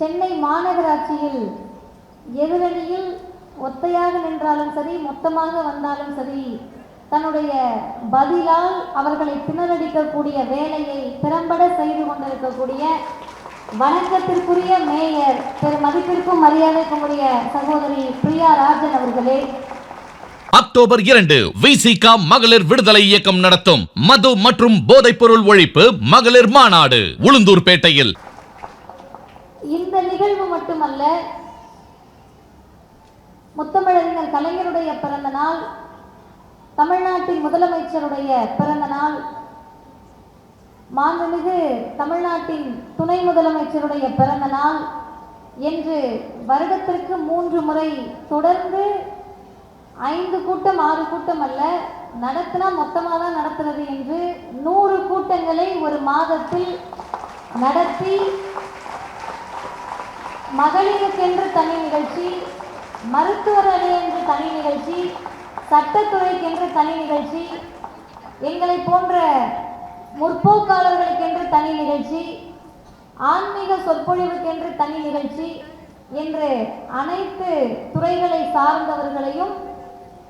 சென்னை மாநகராட்சியில் எதிரணியில் ஒத்தையாக நின்றாலும் சரி மொத்தமாக வந்தாலும் சரி தன்னுடைய பதிலால் அவர்களை திணறடிக்கக்கூடிய வேலையை திறம்பட செய்து கொண்டிருக்கக்கூடிய வணக்கத்திற்குரிய மேயர் பெரும் மதிப்பிற்கும் மரியாதைக்கும் உரிய சகோதரி பிரியா ராஜன் அவர்களே. அக்டோபர் இரண்டு விசிகா மகளிர் விடுதலை இயக்கம் நடத்தும் மது மற்றும் போதைப்பொருள் ஒழிப்பு மகளிர் மாநாடு உளுந்தூர்பேட்டையில். இந்த நிகழ்வு மட்டுமல்ல முத்தமிழறிஞர் கலைஞருடைய பிறந்த நாள் தமிழ்நாட்டின் முதலமைச்சருடைய பிறந்த நாள் மாண்புமிகு தமிழ்நாட்டின் துணை முதலமைச்சருடைய பிறந்த நாள் என்று வருடத்திற்கு மூன்று முறை தொடர்ந்து ஐந்து கூட்டம் ஆறு கூட்டம் அல்ல நடத்தினா மொத்தமாக தான் நடத்துறது என்று நூறு கூட்டங்களை ஒரு மாதத்தில் நடத்தி மகளிருக்கென்று தனி நிகழ்ச்சி மருத்துவர் அணி என்று தனி நிகழ்ச்சி சட்டத்துறைக்கென்று தனி நிகழ்ச்சி எங்களை போன்ற முற்போக்காளர்களுக்கென்று தனி நிகழ்ச்சி ஆன்மீக சொற்பொழிவுக்கென்று தனி நிகழ்ச்சி என்று அனைத்து துறைகளை சார்ந்தவர்களையும்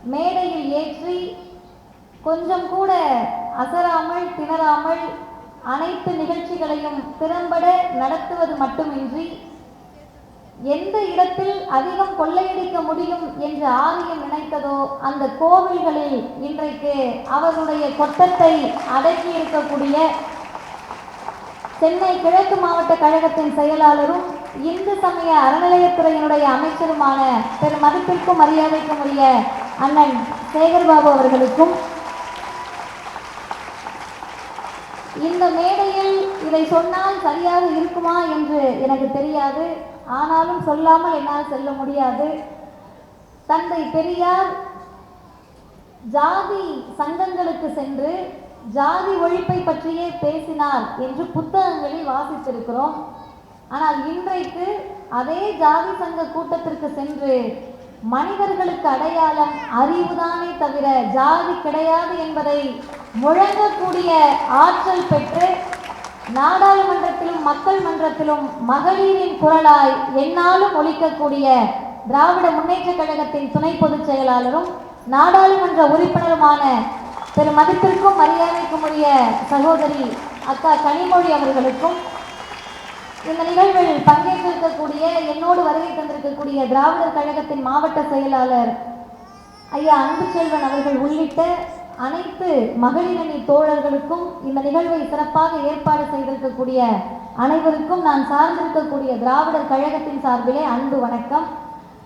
மேடையில் ஏற்றி கொஞ்சம் கூட அசராமல் திணறாமல் அனைத்து நிகழ்ச்சிகளையும் திறம்பட நடத்துவது மட்டுமின்றி எந்த இடத்தில் அதிகம் கொள்ளையடிக்க முடியும் என்று ஆரியம் நினைத்ததோ அந்த கோவில்களில் இன்றைக்கு அவருடைய கொட்டத்தை அடக்கி இருக்கக்கூடிய சென்னை கிழக்கு மாவட்ட கழகத்தின் செயலாளரும் இந்து சமய அறநிலையத்துறையினுடைய அமைச்சருமான பெரும் மதிப்பிற்கும் மரியாதைக்கும் உரிய அண்ணன் சேகர்பாபு அவர்களுக்கும் இந்த மேடையில் இதை சொன்னால் சரியாக இருக்குமா என்று எனக்கு தெரியாது. ஆனாலும் சொல்லாமல் என்னால் செல்ல முடியாது. தந்தை பெரியார் ஜாதி சங்கங்களுக்கு சென்று ஜாதி ஒழிப்பை பற்றியே பேசினார் என்று புத்தகங்களில் வாசித்திருக்கிறோம். ஆனால் இன்றைக்கு அதே ஜாதி சங்க கூட்டத்திற்கு சென்று மனிதர்களுக்கு அடையாளம் அறிவுதானே தவிர ஜாதி கிடையாது என்பதை முழங்கக்கூடிய ஆற்றல் பெற்று நாடாளுமன்றத்திலும் மக்கள் மன்றத்திலும் மகளிரின் குரலாய் என்னாலும் ஒழிக்கக்கூடிய திராவிட முன்னேற்ற கழகத்தின் துணை பொதுச் செயலாளரும் நாடாளுமன்ற உறுப்பினருமான பெரு மதிப்பிற்கும் மரியாதைக்கும் உரிய சகோதரி அக்கா கனிமொழி அவர்களுக்கும் இந்த நிகழ்வில் பங்கேற்றிருக்கக்கூடிய என்னோடு வருகை தந்திருக்கக்கூடிய திராவிடர் கழகத்தின் மாவட்ட செயலாளர் ஐயா அன்புச்செல்வன் அவர்கள் உள்ளிட்ட அனைத்து மகளிரணி தோழர்களுக்கும் இந்த நிகழ்வை சிறப்பாக ஏற்பாடு செய்திருக்கக்கூடிய அனைவருக்கும் நான் சார்ந்திருக்கக்கூடிய திராவிடர் கழகத்தின் சார்பிலே அன்பு வணக்கம்.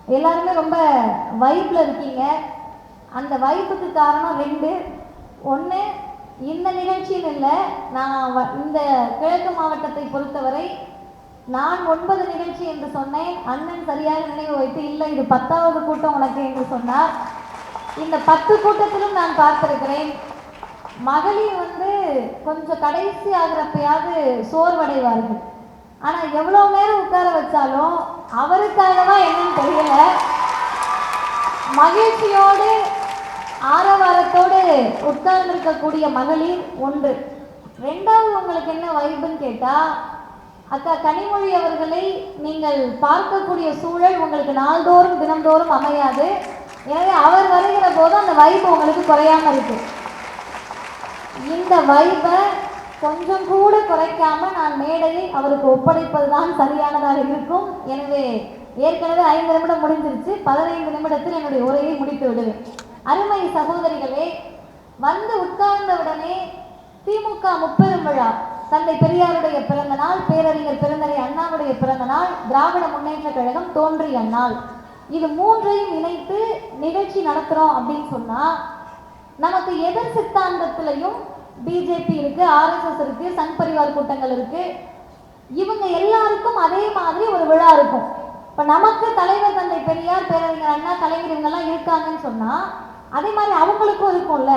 எல்லாருமே ரொம்ப வைப்பில் இருக்கீங்க. அந்த வைப்புக்கு காரணம் ரெண்டு. ஒன்று இந்த நிகழ்ச்சியில் இல்லை நான் வ- இந்த கிழக்கு மாவட்டத்தை பொறுத்தவரை நான் ஒன்பது நிகழ்ச்சி என்று சொன்னேன். அண்ணன் சரியாக நினைவு வைத்து இல்லை இது பத்தாவது கூட்டம் உனக்கு என்று சொன்னார். இந்த பத்து கூட்டத்திலும் நான் பார்த்திருக்கிறேன். மகளிர் வந்து கொஞ்சம் கடைசி ஆகிறப்பயாவது சோர்வடைவார்கள். ஆனால் எவ்வளோ நேரம் உட்கார வச்சாலும் அவருக்காகவா என்னன்னு தெரியல. மகிழ்ச்சியோடு ஆரவாரத்தோடு உட்கார்ந்திருக்கக்கூடிய மகளிர் ஒன்று. ரெண்டாவது உங்களுக்கு என்ன வைப்புன்னு கேட்டால் அக்கா கனிமொழி அவர்களை நீங்கள் பார்க்கக்கூடிய சூழல் உங்களுக்கு நாள்தோறும் தினந்தோறும் அமையாது. எனவே அவர் வருகிற போது அந்த வைப்பு உங்களுக்கு குறையாம இருக்கு இந்த வைப்பை கொஞ்சம் கூட குறைக்காம நான் மேடையை அவருக்கு ஒப்படைப்பது தான் சரியானதாக இருக்கும். எனவே ஏற்கனவே ஐந்து நிமிடம் முடிஞ்சிருச்சு. பதினைந்து நிமிடத்தில் என்னுடைய உரையை முடித்து விடுவேன். அருமை சகோதரிகளே வந்து உட்கார்ந்தவுடனே திமுக முப்பெரும் விழா. தந்தை பெரியாருடைய பிறந்த நாள் பேரறிஞர் பெருந்தகை அண்ணாவுடைய பிறந்த நாள் திராவிட முன்னேற்ற கழகம் தோன்றிய நாள் இது மூன்றையும் இணைத்து நிகழ்ச்சி நடத்துறோம் அப்படின்னு சொன்னா நமக்கு எதிர் சித்தாந்தத்திலையும் பிஜேபி இருக்கு ஆர்எஸ்எஸ் இருக்கு சங் பரிவார் கூட்டங்கள் இருக்கு. இவங்க எல்லாருக்கும் அதே மாதிரி ஒரு விழா இருக்கும். இப்ப நமக்கு தலைவர் தந்தை பெரியார் பேரறிஞர் அண்ணா கலைஞர் இவங்கெல்லாம் இருக்காங்கன்னு சொன்னா அதே மாதிரி அவங்களுக்கும் இருக்கும்ல.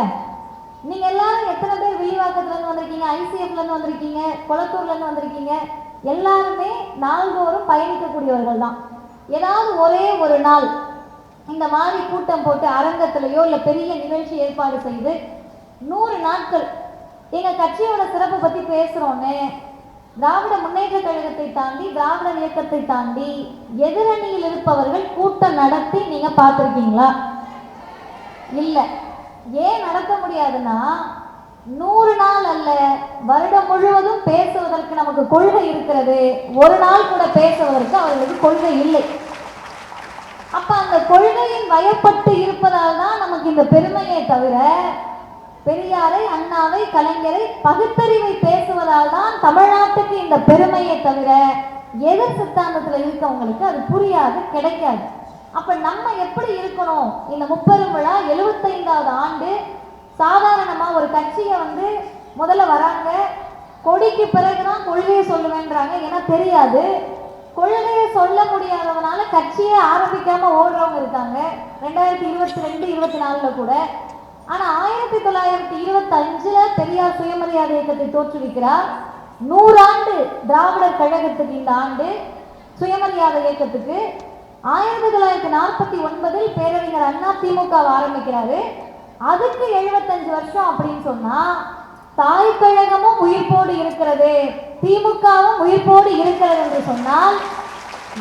நீங்க எல்லாரும் எத்தனை பேர் வில்லிவாக்கத்துல இருந்து வந்திருக்கீங்க ஐசிஎஃப்ல இருந்து வந்திருக்கீங்க குளத்தூர்ல இருந்து வந்திருக்கீங்க எல்லாருமே நாள்தோறும் பயணிக்கக்கூடியவர்கள் தான். ஏதாவது ஒரே ஒரு நாள் இந்த மாதிரி கூட்டம் போட்டு அரங்கத்திலேயோ இல்லை பெரிய நிகழ்ச்சி ஏற்பாடு செய்து நூறு நாட்கள் எங்கள் கட்சியோட சிறப்பை பற்றி பேசுகிறோன்னு திராவிட முன்னேற்ற கழகத்தை தாண்டி திராவிடர் இயக்கத்தை தாண்டி எதிரணியில் இருப்பவர்கள் கூட்டம் நடத்தி நீங்கள் பார்த்துருக்கீங்களா? இல்லை. ஏன் நடத்த முடியாதுன்னா நூறு நாள் அல்ல வருடம் முழுவதும் பேசுவதற்கு நமக்கு கொள்கை இருக்கிறது. ஒரு நாள் கூட பேசுவதற்கு அவர்களுக்கு கொள்கை இல்லை. அப்ப அந்த கொள்கையின் வயப்பட்டு இருப்பதால் தான் நமக்கு இந்த பெருமையை தவிர பெரியாரை அண்ணாவை கலைஞரை பகுத்தறிவை பேசுவதால் தான் தமிழ்நாட்டுக்கு இந்த பெருமையை தவிர எதிர் சித்தாந்தத்தில் இருக்கவங்களுக்கு அது புரியாது கிடைக்காது. அப்ப நம்ம எப்படி இருக்கணும்? இந்த முப்பெரும் விழா எழுபத்தைந்தாவது ஆண்டு சாதாரணமாக ஒரு கட்சியை வந்து முதல்ல வராங்க கொடிக்கு பிறகுதான் கொள்கையை சொல்லுவேன்றாங்க. ஏன்னா தெரியாது. கொள்கையை சொல்ல முடியாதவனால கட்சியை ஆரம்பிக்காம ஓடுறவங்க இருக்காங்க. ரெண்டாயிரத்தி இருபத்தி ரெண்டு இருபத்தி நாலுல கூட. ஆனா ஆயிரத்தி தொள்ளாயிரத்தி இருபத்தஞ்சில் பெரியார் சுயமரியாதை இயக்கத்தை தோற்றுவிக்கிறார். நூறாண்டு திராவிடர் கழகத்துக்கு இந்த ஆண்டு சுயமரியாதை இயக்கத்துக்கு. ஆயிரத்தி தொள்ளாயிரத்தி நாற்பத்தி ஒன்பதில் பேரறிஞர் அண்ணா திமுக ஆரம்பிக்கிறாரு. அதுக்கு எழுபத்தஞ்சு வருஷம் அப்படின்னு சொன்னா தாய் கழகமும் உயிர்ப்போடு இருக்கிறது திமுகவும் உயிர்ப்போடு இருக்கிறது என்று சொன்னால்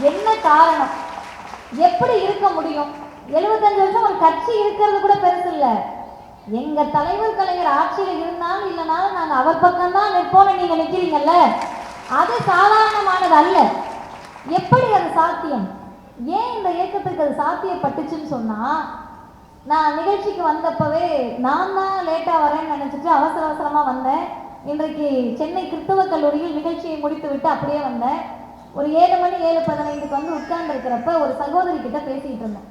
என்ன காரணம்? எப்படி இருக்க முடியும்? எழுபத்தஞ்சு வருஷம் ஒரு கட்சி இருக்கிறது கூட பெருசு இல்ல. எங்க தலைவர் கலைஞர் ஆட்சியில இருந்தாலும் இல்லைனாலும் நாங்க அவர் பக்கம்தான் நிற்போம்னு நீங்க நிக்கிறீங்கல்ல? அது சாதாரணமானது அல்ல. எப்படி அது சாத்தியம்? ஏன் இந்த இயக்கத்துக்கு அது சாத்தியப்பட்டுச்சுன்னு சொன்னா நான் நிகழ்ச்சிக்கு வந்தப்பவே நான் தான் லேட்டாக வரேன்னு நினச்சிட்டு அவசர அவசரமாக வந்தேன். இன்றைக்கு சென்னை கிறிஸ்தவ கல்லூரியில் நிகழ்ச்சியை முடித்து விட்டு அப்படியே வந்தேன். ஒரு ஏழு மணி ஏழு பதினைந்துக்கு வந்து உட்கார்ந்துருக்கிறப்ப ஒரு சகோதரி கிட்ட பேசிகிட்டு இருந்தேன்.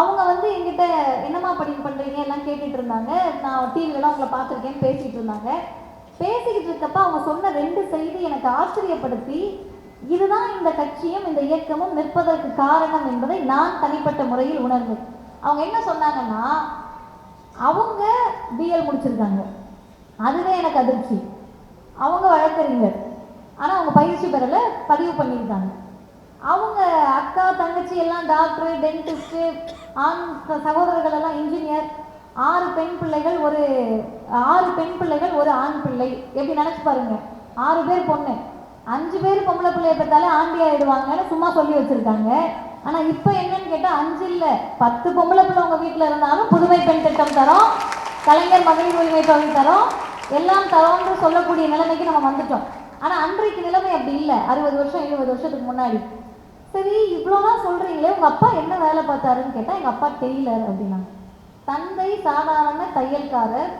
அவங்க வந்து என்கிட்ட என்னம்மா படிப்பு பண்ணுறீங்க எல்லாம் கேட்டுட்டு இருந்தாங்க. நான் டிவிலலாம் உங்களை பார்த்துருக்கேன்னு பேசிகிட்டு இருந்தாங்க. பேசிக்கிட்டு இருக்கப்ப அவங்க சொன்ன ரெண்டு செய்தி எனக்கு ஆச்சரியப்படுத்தி இதுதான் இந்த கட்சியும் இந்த இயக்கமும் நிற்பதற்கு காரணம் என்பதை நான் தனிப்பட்ட முறையில் உணர்ந்தேன். அவங்க என்ன சொன்னாங்கன்னா அவங்க பிஎல் முடிச்சிருக்காங்க. அதுவே எனக்கு அதிர்ச்சி. அவங்க வழக்கறிஞர். ஆனால் அவங்க பயிற்சி பெறல பதிவு பண்ணியிருக்காங்க. அவங்க அக்கா தங்கச்சி எல்லாம் டாக்டர் டென்டிஸ்ட்டு ஆண் சகோதரர்கள் எல்லாம் இன்ஜினியர் ஆறு பெண் பிள்ளைகள் ஒரு ஆறு பெண் பிள்ளைகள் ஒரு ஆண் பிள்ளை. எப்படி நினச்சி பாருங்க. ஆறு பேர் பொண்ணு. அஞ்சு பேர் பொம்பளை பிள்ளைய பார்த்தாலே ஆண்டி ஆயிடுவாங்கன்னு சும்மா சொல்லி வச்சுருக்காங்க. ஆனா இப்போ என்னன்னு கேட்டா அஞ்சு இல்ல பத்து பொம்பளை பிள்ளை உங்க வீட்டில் இருந்தாலும் புதுமை பெண் திட்டம் தரோம் கலைஞர் மகளிர் உரிமை தொகை தரோம் எல்லாம் தரோம்னு சொல்லக்கூடிய நிலைமைக்கு நம்ம வந்துட்டோம். ஆனா அன்றைக்கு நிலைமை அப்படி இல்லை. அறுபது வருஷம் எழுபது வருஷத்துக்கு முன்னாடி. சரி இவ்வளோலாம் சொல்றீங்களே உங்க அப்பா என்ன வேலை பார்த்தாருன்னு கேட்டா எங்க அப்பா டெய்லர் அப்படின்னாங்க தந்தை சாதாரண தையல்காரர்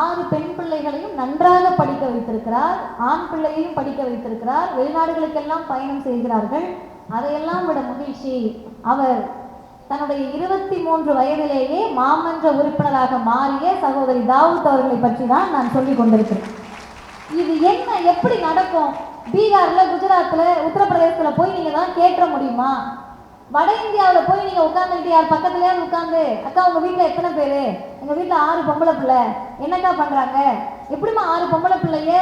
ஆறு பெண் பிள்ளைகளையும் நன்றாக படிக்க வைத்திருக்கிறார் ஆண் பிள்ளையையும் படிக்க வைத்திருக்கிறார் வெளிநாடுகளுக்கெல்லாம் பயணம் செய்கிறார்கள் அதையெல்லாம் விட மகிழ்ச்சி. அவர் தன்னுடைய இருபத்தி மூன்று வயதிலேயே மாமன்ற உறுப்பினராக மாறிய சகோதரி தாவூத் அவர்களை பற்றி தான் நான் சொல்லிக் கொண்டிருக்கிறேன். இது என்ன? எப்படி நடக்கும்? பீகார்ல குஜராத்ல உத்தரப்பிரதேசத்துல போய் நீங்க தான் கேட்ட முடியுமா? வட இந்தியாவில் போய் நீங்க உட்காந்துக்கிட்டு யார் பக்கத்துலயாவது உட்காந்து அக்கா உங்க வீட்டில் எத்தனை பேரு? எங்க வீட்டில் ஆறு பொம்பளை பிள்ளை. என்னக்கா பண்றாங்க? எப்படிம்மா ஆறு பொம்பளை பிள்ளைய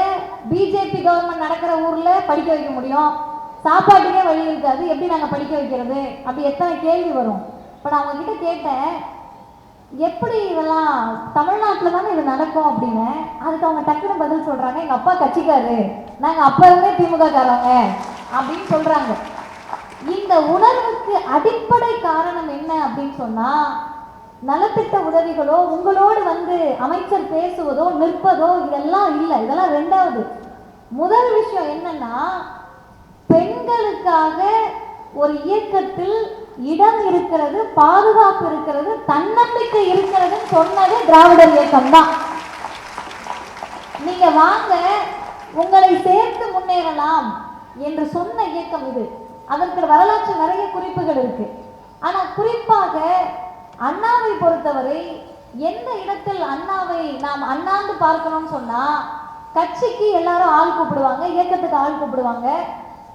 பிஜேபி கவர்மெண்ட் நடக்கிற ஊர்ல படிக்க வைக்க முடியும்? சாப்பாட்டுக்கே வழி இருக்காது. எப்படி நாங்கள் படிக்க வைக்கிறது? அப்படி எத்தனை கேள்வி வரும். இப்போ நான் அவங்கக்கிட்ட கேட்டேன். எப்படி இதெல்லாம் தமிழ்நாட்டில் தானே இது நடக்கும் அப்படின்னு. அதுக்கு அவங்க டக்குன்னு பதில் சொல்கிறாங்க எங்கள் அப்பா கட்சிக்காரு. நாங்கள் அப்ப இருந்தே திமுக காரங்க அப்படின்னு சொல்கிறாங்க இந்த உணர்வுக்கு அடிப்படை காரணம் என்ன அப்படின்னு சொன்னால் நலத்திட்ட உதவிகளோ உங்களோடு வந்து அமைச்சர் பேசுவதோ நிற்பதோ இதெல்லாம் இல்லை. இதெல்லாம் ரெண்டாவது. முதல் விஷயம் என்னன்னா பெண்களுக்காக ஒரு இயக்கத்தில் இடம் இருக்கிறது பாதுகாப்பு இருக்கிறது தன்னம்பிக்கை இருக்கிறதுன்னு சொன்னது திராவிடர் இயக்கம் தான் நீங்க வாங்க உங்களை சேர்த்து முன்னேறலாம் என்று சொன்ன இயக்கம் இது. அதற்கு வரலாற்று நிறைய குறிப்புகள் இருக்கு. ஆனா குறிப்பாக அண்ணாவை பொறுத்தவரை எந்த இடத்தில் அண்ணாவை நாம் அண்ணாந்து பார்க்கணும்னு சொன்னா கட்சிக்கு எல்லாரும் ஆள் கூப்பிடுவாங்க இயக்கத்துக்கு ஆள் கூப்பிடுவாங்க.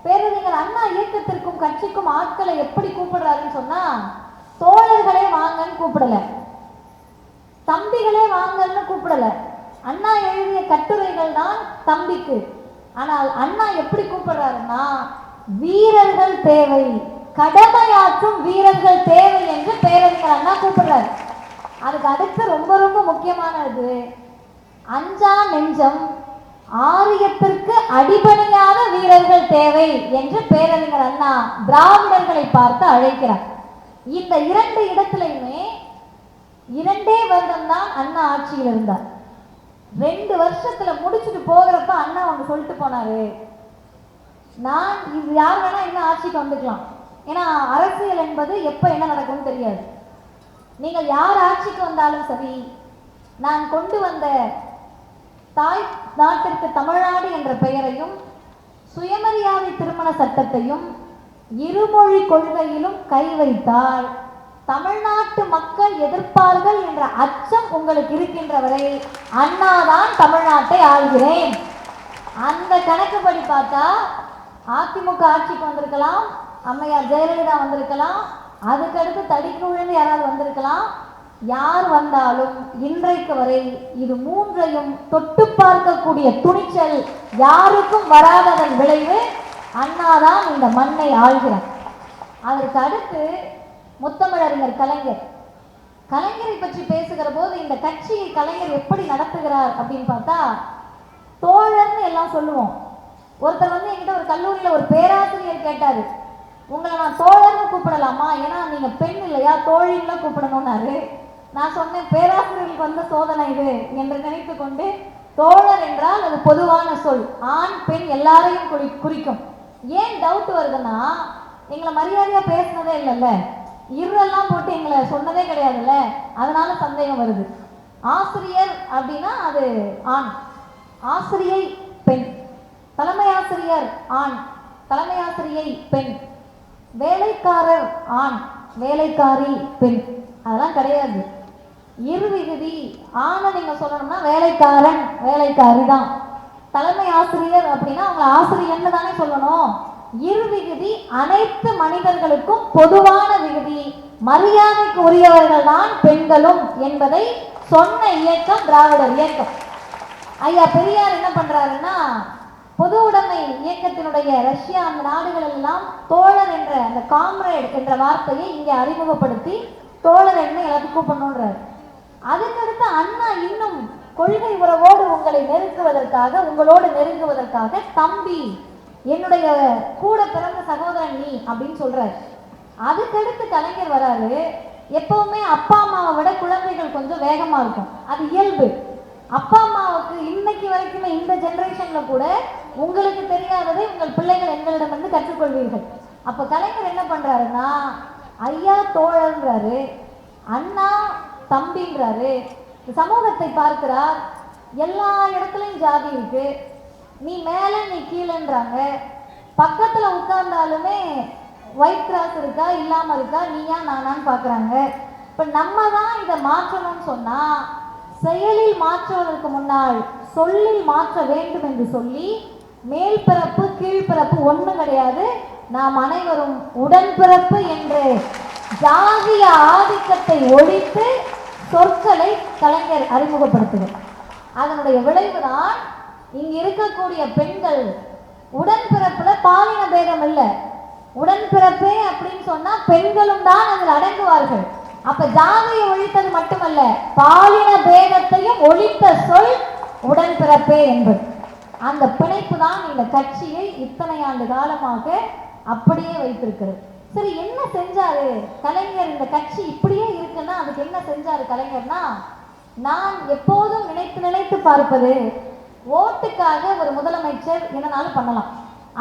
பேரறிஞர் அண்ணா இயக்கத்திற்கும் கட்சிக்கும் ஆட்களை எப்படி கூப்பிடுறாருன்னு சொன்னா தோழர்களே வாங்கன்னு கூப்பிடல. தம்பிகளே வாங்கன்னு கூப்பிடல. அண்ணா எழுதிய கட்டுரைகள் தான் தம்பிக்கு. ஆனால் அண்ணா எப்படி கூப்பிடுறாருன்னா வீரர்கள் தேவை கடமையாற்றும் வீரர்கள் தேவை என்று பேரறிஞர் அண்ணா கூப்பிடுறாரு. அதுக்கு அடுத்து ரொம்ப ரொம்ப முக்கியமானது அஞ்சா நெஞ்சம் ஆரியத்திற்கு அடிபணியாத வீரர்கள் தேவை என்று பேரறிஞர் அண்ணா திராவிடர்களை பார்த்து அழைக்கிறார். இந்த இரண்டு இடத்திலையுமே இரண்டே வருடம் தான் அண்ணா ஆட்சியில் இருந்தார். ரெண்டு வருஷத்துல முடிச்சுட்டு போகிறப்ப அண்ணா அவங்க சொல்லிட்டு போனாரு. நான் இது யார் வேணா இன்னும் ஆட்சிக்கு வந்துக்கலாம். ஏன்னா அரசியல் என்பது எப்போ என்ன நடக்கும்னு தெரியாது. நீங்கள் யார் ஆட்சிக்கு வந்தாலும் சரி நான் கொண்டு வந்த தாய் நாட்டிற்கு தமிழ்நாடு என்ற பெயரையும் சுயமரியாதை திருமண சட்டத்தையும் இருமொழி கொள்கையிலும் கை வைத்தார் தமிழ்நாட்டு மக்கள் எதிர்ப்பார்கள் என்ற அச்சம் உங்களுக்கு இருக்கின்ற வரை அண்ணாதான் தமிழ்நாட்டை ஆள்கிறேன். அந்த கணக்குப்படி பார்த்தா அதிமுக ஆட்சிக்கு வந்திருக்கலாம் அம்மையார் ஜெயலலிதா வந்திருக்கலாம் அதுக்கடுத்து தடிக்கு விழுந்து யாராவது வந்திருக்கலாம் யார் வந்தாலும் இன்றைக்கு வரை இது மூன்றையும் தொட்டு பார்க்கக்கூடிய துணிச்சல் யாருக்கும் வராததன் விளைவு அண்ணாதான் இந்த மண்ணை ஆள்கிறார். அதற்கு அடுத்து முத்தமிழறிஞர் கலைஞர். கலைஞரை பற்றி பேசுகிற போது இந்த கட்சியை கலைஞர் எப்படி நடத்துகிறார் அப்படின்னு பார்த்தா தோழர்னு எல்லாம் சொல்லுவோம். ஒருத்தர் வந்து என்கிட்ட ஒரு கல்லூரியில் ஒரு பேராசிரியர் கேட்டாரு. உங்களை நான் தோழர்னு கூப்பிடலாமா? ஏன்னா நீங்க பெண் இல்லையா? தோழின்லாம் கூப்பிடணும்னாரு. நான் சொன்னேன் பேராசிரியர்களுக்கு வந்த சோதனை இது என்று நினைத்து கொண்டு தோழர் என்றால் அது பொதுவான சொல் ஆண் பெண் எல்லாரையும் குறி குறிக்கும். ஏன் டவுட் வருதுன்னா எங்களை மரியாதையா பேசினதே இல்லைல்ல. இருரெல்லாம் போட்டு எங்களை சொன்னதே கிடையாதுல்ல. அதனால சந்தேகம் வருது. ஆசிரியர் அப்படின்னா அது ஆண். ஆசிரியை பெண். தலைமை ஆசிரியர் ஆண். தலைமை ஆசிரியை பெண். வேலைக்காரர் ஆண். வேலைக்காரி பெண். அதெல்லாம் கிடையாது. இருவிகுதி ஆணை நீங்க சொல்லணும்னா வேலைக்காரன் வேலைக்காரி தான். தலைமை ஆசிரியர் அப்படின்னா அவங்களை ஆசிரியர்னு தானே சொல்லணும். இருவிகுதி அனைத்து மனிதர்களுக்கும் பொதுவான விகுதி மரியாதைக்கு உரியவர்கள் தான் பெண்களும் என்பதை சொன்ன இயக்கம் திராவிடர் இயக்கம். ஐயா பெரியார் என்ன பண்றாருன்னா பொது உடைமை இயக்கத்தினுடைய ரஷ்யா அந்த நாடுகள் எல்லாம் தோழர் என்ற அந்த காம்ரேட் என்ற வார்த்தையை இங்கே அறிமுகப்படுத்தி தோழர் என்ன எல்லாத்துக்கும் கூப்பிடணுன்றார் அதுக்கடுத்து அண்ணா இன்னும் கொள்கை உறவோடு உங்களை நெருக்குவதற்காக உங்களோடு நெருங்குவதற்காக தம்பி என்னுடைய கூட பிறந்த சகோதரன் நீ அப்படின்னு சொல்றாரு. அதுக்கடுத்து கலைஞர் வராரு. எப்பவுமே அப்பா அம்மாவை விட குழந்தைகள் கொஞ்சம் வேகமா இருக்கும். அது இயல்பு. அப்பா அம்மாவுக்கு இன்னைக்கு வரைக்குமே இந்த ஜென்ரேஷன்ல கூட உங்களுக்கு தெரியாததை உங்கள் பிள்ளைகள் எங்களிடம் வந்து கற்றுக்கொள்வீர்கள். அப்ப கலைஞர் என்ன பண்றாருன்னா ஐயா தோழன்றாரு அண்ணா தம்பின்றாரு சமூகத்தை பார்க்கிறார். எல்லா இடத்துலயும் ஜாதி இருக்கு. நீ மேல நீ கீழேன்றாங்க. பக்கத்துல உட்கார்ந்தாலுமே ஒயிட் கிராஸ் இருக்கா இல்லாம இருக்கா நீயா நானான்னு பாக்குறாங்க இப்ப நம்ம தான் இதை மாற்றணும்னு சொன்னா செயலில் மாற்றுவதற்கு முன்னால் சொல்லில் மாற்ற வேண்டும் என்று சொல்லி மேல் பிறப்பு கீழ்பிறப்பு ஒண்ணும் கிடையாது. நாம் அனைவரும் உடன்பிறப்பு என்று ஜாதிய ஆதிக்கத்தை ஒழித்து சொற்களை கலைஞர் அறிமுகப்படுத்துகிறார் அதனுடைய விளைவுதான் இங்க இருக்கக்கூடிய பெண்கள் உடன்பிறப்புல பாலின பேதம் இல்லை. உடன்பிறப்பே அப்படின்னு சொன்னா பெண்களும் தான் அதில் அடங்குவார்கள். அப்ப ஜாதியை ஒழித்தது மட்டுமல்ல பாலின பேதத்தையும் ஒழித்த சொல் உடன்பிறப்பே என்பது. அந்த பிணைப்பு தான் இந்த கட்சியை இத்தனை ஆண்டு காலமாக அப்படியே வைத்திருக்கிறது. சரி என்ன செஞ்சாரு கலைஞர் இந்த கட்சி இப்படியே இருக்குன்னா அதுக்கு என்ன செஞ்சாரு கலைஞர்னா நான் எப்போதும் நினைத்து நினைத்து பார்ப்பது ஓட்டுக்காக ஒரு முதலமைச்சர் என்னனாலும் பண்ணலாம்.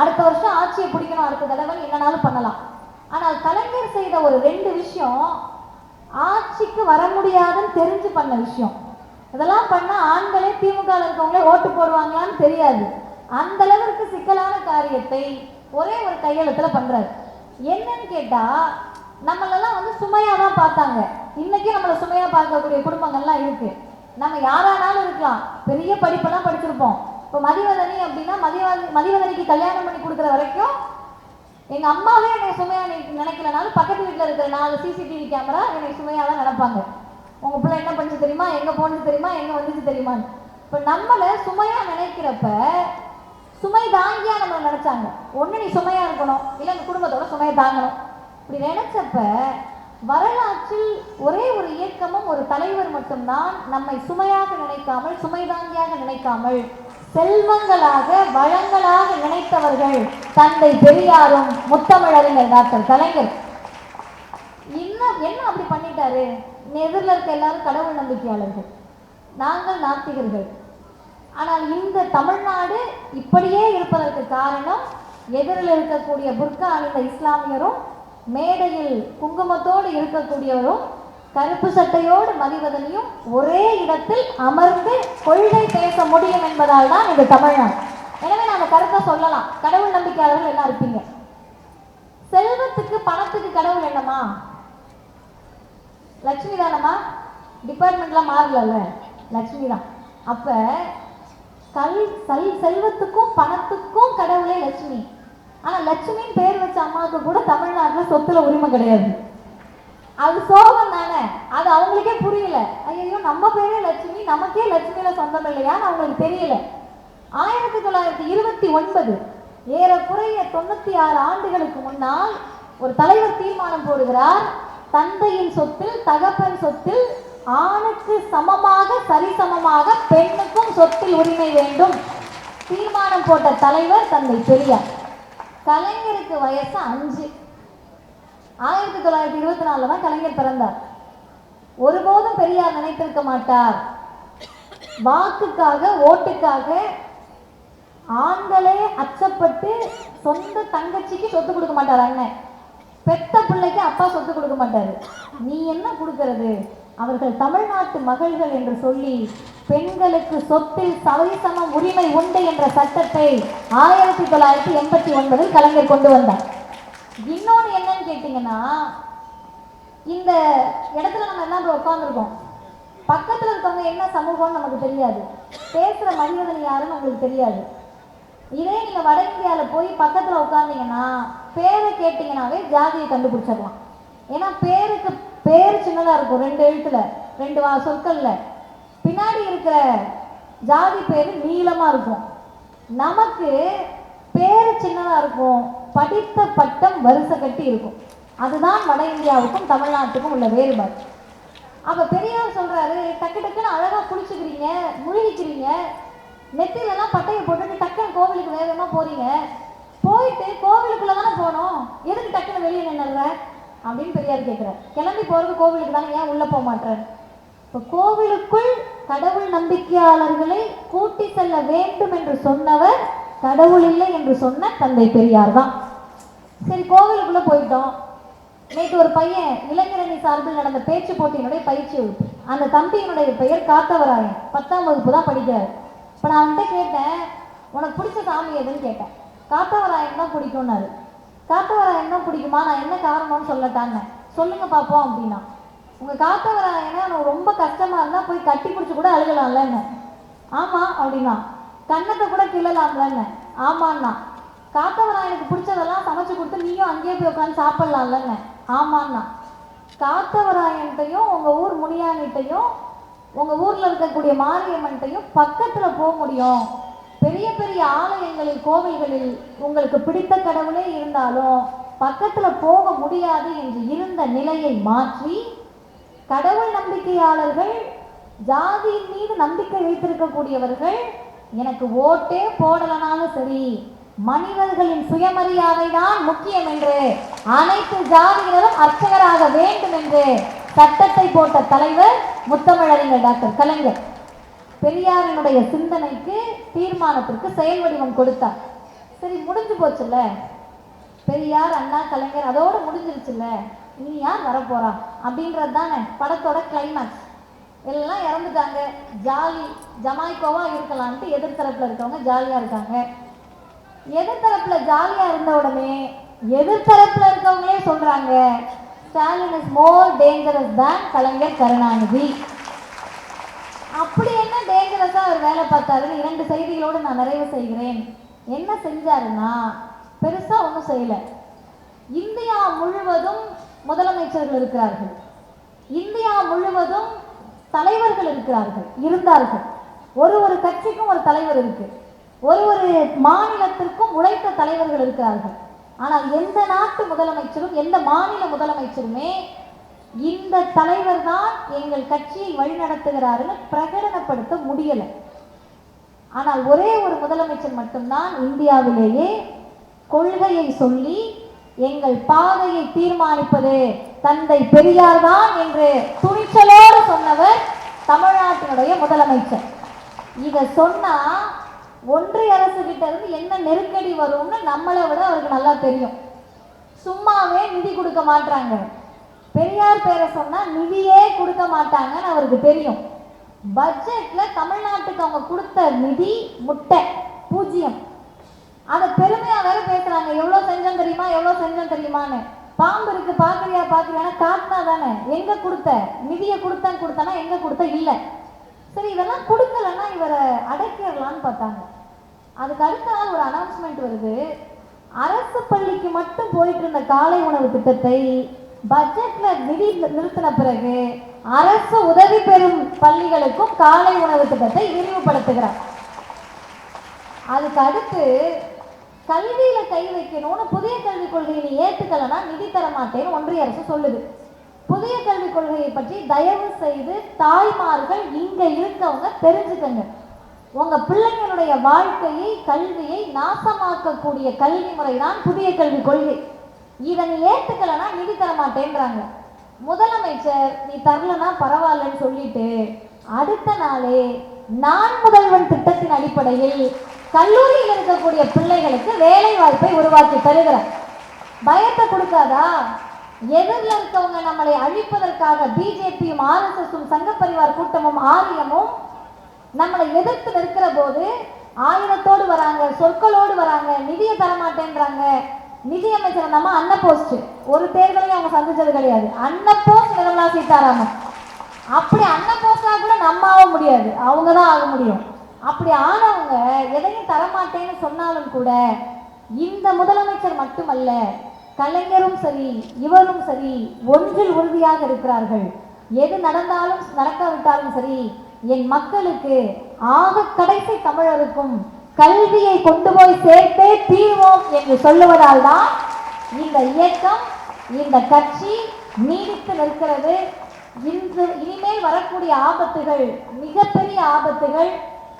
அடுத்த வருஷம் ஆட்சியை பிடிக்கணும் அடுத்த தடவை என்னனாலும் பண்ணலாம். ஆனால் கலைஞர் செய்த ஒரு ரெண்டு விஷயம் ஆட்சிக்கு வர முடியாதுன்னு தெரிஞ்சு பண்ண விஷயம். இதெல்லாம் பண்ணா ஆண்களே திமுக இருக்கவங்களே ஓட்டு போடுவாங்களான்னு தெரியாது. அந்த அளவிற்கு சிக்கலான காரியத்தை ஒரே ஒரு கையெழுத்துல பண்றாரு. என்னன்னு கேட்டா நம்மளெல்லாம் வந்து சுமையாக தான் பார்த்தாங்க. இன்னைக்கு நம்மளை சுமையாக பார்க்கக்கூடிய குடும்பங்கள்லாம் இருக்கு. நம்ம யாரானாலும் இருக்கலாம். பெரிய படிப்பெல்லாம் படிச்சிருப்போம். இப்போ மதிவதனி அப்படின்னா மதிவதனி மதிவதனிக்கு கல்யாணம் பண்ணி கொடுக்குற வரைக்கும் எங்க அம்மாவே என்னை சுமையா நினைக்கலனாலும் பக்கத்து வீட்டில் இருக்கிற நாலு சிசிடிவி கேமரா என்னை சுமையா தான் நினைப்பாங்க உங்க பிள்ளை என்ன பண்ணுச்சு தெரியுமா? எங்க போனது தெரியுமா? எங்க வந்துச்சு தெரியுமான்னு. இப்போ நம்மளை சுமையா நினைக்கிறப்ப சுமை தாங்கியா நம்மளை நினைச்சாங்க. ஒண்ணு நீ சுமையா இருக்கணும். இல்லை அந்த குடும்பத்தோட சுமையை தாங்கணும். இப்படி நினைச்சப்ப வரலாற்றில் ஒரே ஒரு இயக்கமும் ஒரு தலைவர் மட்டும்தான் நம்மை சுமையாக நினைக்காமல் சுமை தாங்கியாக நினைக்காமல் செல்வங்களாக வளங்களாக நினைத்தவர்கள் தந்தை பெரியாரும் முத்தமிழறிஞர் டாக்டர் கலைஞர். இன்னும் என்ன அப்படி பண்ணிட்டாரு? எதிரில் இருக்க எல்லாரும் கடவுள் நம்பிக்கையாளர்கள். நாங்கள் நாத்திகர்கள். ஆனால் இந்த தமிழ்நாடு இப்படியே இருப்பதற்கு காரணம் எதிரில் இருக்கக்கூடிய புர்கா அணிந்த இஸ்லாமியரும் மேடையில் குங்குமத்தோடு இருக்கக்கூடியவரும் கருப்பு சட்டையோடு மதிவதனையும் ஒரே இடத்தில் அமர்ந்து கொள்கை பேச முடியும் என்பதால் தான் இது தமிழ்நாடு. எனவே நாங்கள் கருத்தை சொல்லலாம். கடவுள் நம்பிக்கையாளர்கள் எல்லாம் இருப்பீங்க? செல்வத்துக்கு பணத்துக்கு கடவுள் என்னமா லட்சுமி தானம்மா? டிபார்ட்மெண்ட்லாம் மாறலல்ல. லட்சுமி தான். அப்ப கல் செல்வத்துக்கும் பணத்துக்கும் கடவுளே லட்சுமி. ஆனா லட்சுமின்னு பேர் வச்ச அம்மாவுக்கு கூட தமிழ்நாட்டுல சொத்துல உரிமை கிடையாது. அது சோகம் தானே? அது அவங்களுக்கே புரியல. ஐயோ நம்ம பேரே லட்சுமி நமக்கே லட்சுமியில சொந்தம் இல்லையான்னு அவங்களுக்கு தெரியல. ஆயிரத்தி தொள்ளாயிரத்தி இருபத்தி ஒன்பது ஏறக்குறைய தொண்ணூத்தி ஆறு ஆண்டுகளுக்கு முன்னால் ஒரு தலைவர் தீர்மானம் போடுகிறார் தந்தையின் சொத்தில் தகப்பன் சொத்தில் ஆணுக்கு சமமாக சரிசமமாக பெண்ணுக்கும் சொத்தில் உரிமை வேண்டும். தீர்மானம் போட்ட தலைவர் தந்தை பெரியார். கலைஞருக்கு வயசு அஞ்சு. ஆயிரத்தி தொள்ளாயிரத்தி இருபத்தி நாலுல தான் கலைஞர் பிறந்தார். ஒருபோதும் பெரியார் நினைத்திருக்க மாட்டார். வாக்குக்காக ஓட்டுக்காக ஆண்களே அச்சப்பட்டு சொந்த தங்கச்சிக்கு சொத்து கொடுக்க மாட்டார் அண்ணன். பெத்த பிள்ளைக்கு அப்பா சொத்து கொடுக்க மாட்டாரு. நீ என்ன கொடுக்கறது? அவர்கள் தமிழ்நாட்டு மகள்கள் என்று சொல்லி பெண்களுக்கு சொத்தில் சரிசம உரிமை உண்டு என்ற சட்டத்தை ஆயிரத்தி தொள்ளாயிரத்தி எண்பத்தி ஒன்பதில் கலைஞர் கொண்டு வந்தார். இன்னொன்று என்னன்னு கேட்டிங்கன்னா இந்த இடத்துல நம்ம எல்லாம் போய் உட்காந்துருக்கோம் பக்கத்தில் இருக்கவங்க என்ன சமூகம்னு நமக்கு தெரியாது. பேசுகிற மனிதன் யாருன்னு உங்களுக்கு தெரியாது. இதே நீங்கள் வட இந்தியாவில் போய் பக்கத்தில் உட்காந்தீங்கன்னா பேரை கேட்டிங்கனாவே ஜாதியை கண்டுபிடிச்சிடலாம். ஏன்னா பேருக்கு பேர் சின்னதாக இருக்கும் ரெண்டு எழுத்துல ரெண்டு வா சொற்கள்ல. பின்னாடி இருக்கிற ஜாதி பேர் நீளமாக இருக்கும். நமக்கு பேர் சின்னதாக இருக்கும் படித்த பட்டம் வரிசை கட்டி இருக்கும். அதுதான் வட இந்தியாவுக்கும் தமிழ்நாட்டுக்கும் உள்ள வேறுபாடு. அப்போ பெரியார் சொல்கிறாரு டக்கு டக்குன்னு அழகாக குளிச்சுக்கிறீங்க முழுகிக்கிறீங்க நெத்திலெல்லாம் பட்டையை போட்டுட்டு டக்குன்னு கோவிலுக்கு வேகமாக போகிறீங்க போயிட்டு கோவிலுக்குள்ளே தானே போகணும் எதுக்கு டக்குன்னு வெளியே நின்னுற அப்படின்னு பெரியார் கேட்கிறார் கிளம்பி போறது கோவிலுக்கு தானே ஏன் உள்ள போக மாட்டேன் இப்போ கோவிலுக்குள் கடவுள் நம்பிக்கையாளர்களை கூட்டி செல்ல வேண்டும் என்று சொன்னவர் கடவுள் இல்லை என்று சொன்ன தந்தை பெரியார் தான். சரி கோவிலுக்குள்ள போயிட்டோம். நேற்று ஒரு பையன் இளைஞரணி சார்பில் நடந்த பேச்சு போட்டியினுடைய பயிற்சி வகுப்பு அந்த தம்பியினுடைய பெயர் காத்தவராயன். பத்தாம் வகுப்பு தான் படிக்கிறார். இப்போ நான் அவன்கிட்ட கேட்டேன் உனக்கு பிடிச்ச சாமி எதுன்னு கேட்டேன். காத்தவராயன் தான் பிடிக்கும்னாரு. காத்தவராயன் என்ன பிடிக்குமா? நான் என்ன காரணம்னு சொல்லட்டாங்க சொல்லுங்க பார்ப்போம் அப்படின்னா. உங்க காத்தவராயனை உனக்கு ரொம்ப கஷ்டமா இருந்தா போய் கட்டி பிடிச்சி கூட அழுகலாம்லன்னு ஆமா அப்படின்னா. கன்னத்தை கூட கிள்ளலாம்லங்க ஆமான்னா. காத்தவராயனுக்கு பிடிச்சதெல்லாம் சமைச்சு கொடுத்து நீயும் அங்கேயே போய் உட்காந்து சாப்பிடலாம்லன்னு ஆமாண்ணா காத்தவராயன்ட்டையும் உங்க ஊர் முனியாங்கிட்டையும் உங்க ஊர்ல இருக்கக்கூடிய மாரியம்மன்ட்டையும் பக்கத்துல போக முடியும். பெரிய பெரிய ஆலயங்களில் கோவில்களில் உங்களுக்கு பிடித்த கடவுளே இருந்தாலும் பக்கத்துல போக முடியாது என்று இருந்த நிலையை மாற்றி கடவுள் நம்பிக்கையாளர்கள் ஜாதியின் மீது நம்பிக்கை வைத்திருக்கக்கூடியவர்கள் எனக்கு ஓட்டே போடலனாலும் சரி மனிதர்களின் சுயமரியாதை தான் முக்கியம் என்று அனைத்து ஜாதியினரும் அர்ச்சகராக வேண்டும் என்று சட்டத்தை போட்ட தலைவர் முத்தமிழறிஞர் டாக்டர் கலைஞர். பெரியாரினுடைய சிந்தனைக்கு தீர்மானத்திற்கு செயல் வடிவம் கொடுத்தார். சரி முடிஞ்சு போச்சுல்ல? பெரியார் அண்ணா கலைஞர் அதோட முடிஞ்சிருச்சுல்ல? இனி யார் வரப்போறா? அப்படின்றது தானே படத்தோட கிளைமேக்ஸ் எல்லாம் இறந்துட்டாங்க. ஜாலி ஜமாய்க்கோவா இருக்கலான்ட்டு எதிர்த்தரப்புல இருக்கவங்க ஜாலியா இருக்காங்க. எதிர்த்தரப்புல ஜாலியா இருந்த உடனே எதிர்த்தரப்புல இருக்கவங்களே சொல்றாங்க ஸ்டாலின் இஸ் மோர் டேஞ்சரஸ் தான் கலைஞர் கருணாநிதி. அப்படி என்ன டேஞ்சரஸா அவர் வேலை பார்த்தாருன்னு இரண்டு செய்திகளோடு நான் நிறைவு செய்கிறேன். என்ன செஞ்சாருன்னா பெருசா ஒன்றும் செய்யல. இந்தியா முழுவதும் முதலமைச்சர்கள் இருக்கிறார்கள். இந்தியா முழுவதும் தலைவர்கள் இருக்கிறார்கள் இருந்தார்கள். ஒரு ஒரு கட்சிக்கும் ஒரு தலைவர் இருக்கு. ஒரு ஒரு மாநிலத்திற்கும் உழைத்த தலைவர்கள் இருக்கிறார்கள். ஆனால் எந்த நாட்டு முதலமைச்சரும் எந்த மாநில முதலமைச்சருமே இந்த தலைவர் தான் எங்கள் கட்சியை வழிநடத்துகிறாருன்னு பிரகடனப்படுத்த முடியல. ஆனால் ஒரே ஒரு முதலமைச்சர் மட்டும்தான் இந்தியாவிலேயே கொள்கையை சொல்லி எங்கள் பாதையை தீர்மானிப்பது. தந்தை பெரியார் தான் என்று துணிச்சலோடு சொன்னவர் தமிழ்நாட்டினுடைய முதலமைச்சர். இதை சொன்னா ஒன்றிய அரசு கிட்ட இருந்து என்ன நெருக்கடி வரும்னு நம்மளை விட அவருக்கு நல்லா தெரியும். சும்மாவே நிதி கொடுக்க மாட்டாங்க பெரியார் பேரை சொன்னா நிதியே கொடுக்க மாட்டாங்கன்னு அவருக்கு தெரியும். பட்ஜெட்ல தமிழ்நாட்டுக்கு அவங்க கொடுத்த நிதி முட்டை பூஜ்ஜியம். அதை பெருமையா வேற பேசுறாங்க. எவ்வளவு செஞ்சோம் தெரியுமா? எவ்வளவு செஞ்சோம் தெரியுமான்னு. பாம்பு இருக்கு பாக்குறியா பாக்குறியானா காட்டினா தானே. எங்க கொடுத்த? நிதியை கொடுத்தேன் கொடுத்தனா எங்க கொடுத்த? இல்ல. சரி இதெல்லாம் கொடுக்கலன்னா இவரை அடக்கிடலான்னு பார்த்தாங்க. அதுக்கு அடுத்த நாள் ஒரு அனௌன்ஸ்மெண்ட் வருது. அரசு பள்ளிக்கு மட்டும் போயிட்டு இருந்த காலை உணவு திட்டத்தை பட்ஜெட்ல நிதி நிறுத்தின பிறகு அரசு உதவி பெறும் பள்ளிகளுக்கும் காலை உணவு திட்டத்தை விரிவுபடுத்துகிறார். அதுக்கு அடுத்து கல்வியில கை வைக்கணும்னு புதிய கல்விக் கொள்கையை நீ ஏத்துக்கலனா நிதி தர மாட்டேன்னு ஒன்றிய அரசு சொல்லுது. புதிய கல்விக் கொள்கையை பற்றி தயவு செய்து தாய்மார்கள் இங்க இருக்கவங்க தெரிஞ்சுக்கங்க. உங்க பிள்ளைங்களுடைய வாழ்க்கையை கல்வியை நாசமாக்கக்கூடிய கல்வி முறைதான் புதிய கல்விக் கொள்கை. இதை நீ ஏத்துக்கலனா நிதி தர மாட்டேன்றாங்க. முதலமைச்சர் நீ தரலனா பரவாயில்லன்னு சொல்லிட்டு அடுத்த நாளே நான் முதல்வன் திட்டத்தின் அடிப்படையில் கல்லூரியில் இருக்கக்கூடிய பிள்ளைகளுக்கு வேலை வாய்ப்பை உருவாக்கி தருகிறார் பயத்தை கொடுக்காதா? எதிரில் இருக்கவங்க நம்மளை அழிப்பதற்காக பிஜேபியும் ஆர்எஸ்எஸும் சங்க பரிவார் கூட்டமும் ஆரியமும் நம்மளை எதிர்த்து நிற்கிற போது ஆயுதத்தோடு வராங்க சொற்களோடு வராங்க நிதியை தரமாட்டேன்றாங்க. நிதியமைச்சர் நம்ம அன்ன போஸ்ட் ஒரு தேர்தலையும் அவங்க சந்திச்சது கிடையாது. அன்ன போஸ்ட் நிர்மலா சீதாராமன். அப்படி அன்ன போஸ்டா கூட நம்ம ஆக முடியாது. அவங்க தான் ஆக முடியும். அப்படி ஆனவங்க எதையும் தரமாட்டேன்னு சொன்னாலும் கூட இந்த முதலமைச்சர் மட்டுமல்ல கலைஞரும் சரி இவரும் சரி ஒன்றில் உறுதியாக இருக்கிறார்கள். எது நடந்தாலும் நடக்காவிட்டாலும் சரி என் மக்களுக்கு ஆக கடைசி தமிழருக்கும் கல்வியை கொண்டு போய் சேர்த்தே தீர்வோம் என்று சொல்லுவதால் தான் இந்த இயக்கம் இந்த கட்சி நீடித்து நிற்கிறது. இன்று இனிமேல் வரக்கூடிய ஆபத்துகள் மிகப்பெரிய ஆபத்துகள்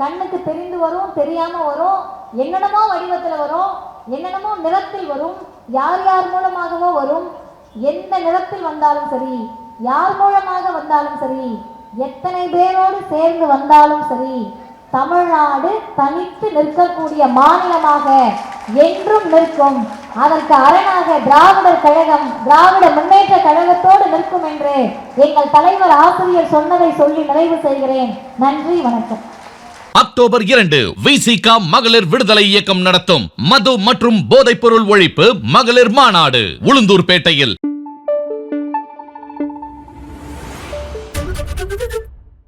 கண்ணுக்கு தெரிந்து வரும் தெரியாம வரும். என்னென்னமோ வடிவத்தில் வரும் என்னென்னமோ நிறத்தில் வரும். யார் யார் மூலமாகவோ வரும். எந்த நிறத்தில் வந்தாலும் சரி யார் மூலமாக வந்தாலும் சரி எத்தனை பேரோடு சேர்ந்து வந்தாலும் சரி தமிழ்நாடு தனித்து நிற்கக்கூடிய மாநிலமாக என்றும் நிற்கும். அதற்கு அரணாக திராவிடர் கழகம் திராவிட முன்னேற்ற கழகத்தோடு நிற்கும் என்று எங்கள் தலைவர் ஆசிரியர் சொன்னதை சொல்லி நிறைவு செய்கிறேன். நன்றி வணக்கம். அக்டோபர் இரண்டு விசிகா மகளிர் விடுதலை இயக்கம் நடத்தும். மது மற்றும் போதைப்பொருள் ஒழிப்பு மகளிர் மாநாடு உளுந்தூர்பேட்டையில்.